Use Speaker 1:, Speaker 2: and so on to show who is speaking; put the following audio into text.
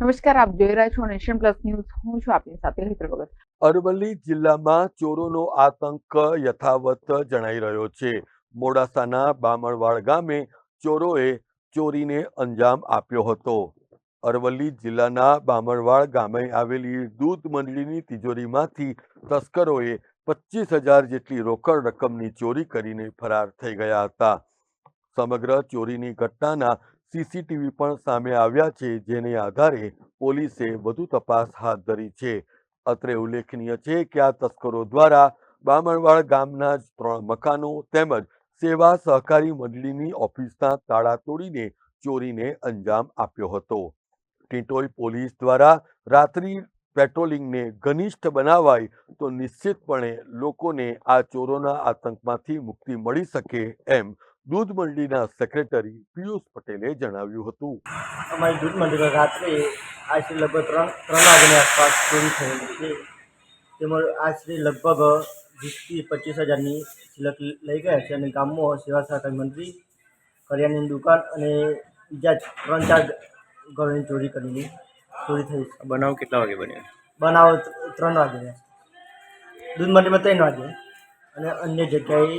Speaker 1: નમસ્કાર, આપ જોઈ રહ્યા છો નેશન પ્લસ ન્યૂઝ. હું છું આપની સાથે હેતર
Speaker 2: અરવલ્લી જિલ્લામાં ચોરોનો આતંક યથાવત જણાઈ રહ્યો છે. મોડાસાના બામણવાડ ગામે ચોરોએ ચોરીને અંજામ આપ્યો હતો. અરવલ્લી જિલ્લાના બામણવાડ ગામે આવેલી દૂધ મંડળીની તિજોરીમાંથી તસ્કરોએ પચીસ હજાર જેટલી રોકડ રકમની ચોરી કરીને ફરાર થઈ ગયા હતા. સમગ્ર ચોરીની ઘટનાના સીસીટીવી પણ સામે આવ્યા છે, જેને આધારે પોલીસે વધુ તપાસ હાથ ધરી છે. અત્રે ઉલ્લેખનીય છે કે આ તસ્કરો દ્વારા બામણવાડ ગામના જ ત્રણ મકાનો તેમજ સેવા સહકારી મંડળીની ઓફિસના તાળા તોડીને ચોરીને અંજામ આપ્યો હતો. ટીટોઈ પોલીસ દ્વારા રાત્રિ પેટ્રોલિંગને ઘનિષ્ઠ બનાવાય તો નિશ્ચિતપણે લોકોને આ ચોરોના આતંકમાંથી મુક્તિ મળી શકે એમ દૂધ મંડળીના સેક્રેટરી પિયુષ પટેલે જણાવ્યું હતું.
Speaker 3: અમારી દૂધ મંડળીમાં રાત્રે આશરે લગભગ ત્રણ ત્રણ વાગ્યાની આસપાસ ચોરી થયેલી છે. તેમાં આશરે લગભગ વીસથી પચીસ હજારની સિલક લઈ ગયા છે અને ગામમાં સેવા સહકારી મંત્રી કરિયાણાની દુકાન અને બીજા જ ત્રણ ચાર ઘરોની ચોરી કરેલી ચોરી થઈ
Speaker 4: બનાવ કેટલા વાગે બન્યો?
Speaker 3: બનાવ ત્રણ વાગે દૂધ મંડળીમાં ત્રણ વાગે અને અન્ય જગ્યાએ